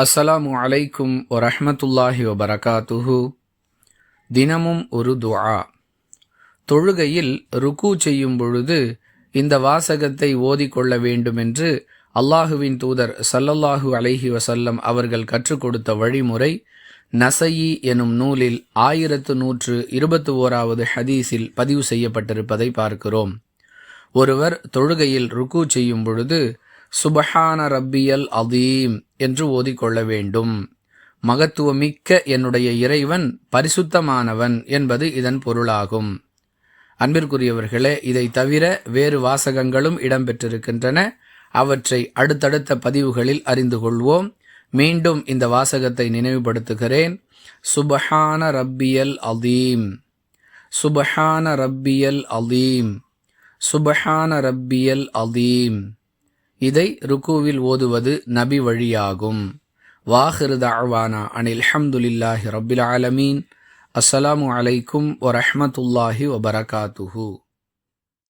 அஸ்ஸலாமு அலைக்கும் வரஹமத்துல்லாஹி வபரகாத்துஹு. தினமும் ஒரு துஆ. தொழுகையில் ருக்கு செய்யும் பொழுது இந்த வாசகத்தை ஓதிக்கொள்ள வேண்டுமென்று அல்லாஹுவின் தூதர் சல்லல்லாஹு அலைஹி வசல்லம் அவர்கள் கற்றுக் கொடுத்த வழிமுறை நசையி எனும் நூலில் ஆயிரத்து நூற்று இருபத்து ஓராவது ஹதீஸில் பதிவு செய்யப்பட்டிருப்பதை பார்க்கிறோம். ஒருவர் தொழுகையில் ருக்கு செய்யும் பொழுது சுபஹான ரப்பியல் அதீம் என்று ஓதிக்கொள்ள வேண்டும். மகத்துவமிக்க என்னுடைய இறைவன் பரிசுத்தமானவன் என்பது இதன் பொருளாகும். அன்பிற்குரியவர்களே இதை தவிர வேறு வாசகங்களும் இடம்பெற்றிருக்கின்றன. அவற்றை அடுத்தடுத்த பதிவுகளில் அறிந்து கொள்வோம். மீண்டும் இந்த வாசகத்தை நினைவுபடுத்துகிறேன். சுபஹான ரப்பியல் அதீம் சுபஹான ரப்பியல் அதீம் சுபஹான ரப்பியல் அதீம் இதை ருக்குவில் ஓதுவது நபி வழியாகும். வாஹிரு தஅவானா அனில் ஹம்துலில்லாஹி ரபில் ஆலமீன். அஸ்ஸலாமு அலைக்கும் வரஹ்மத்துல்லாஹி வபரகாத்துஹூ.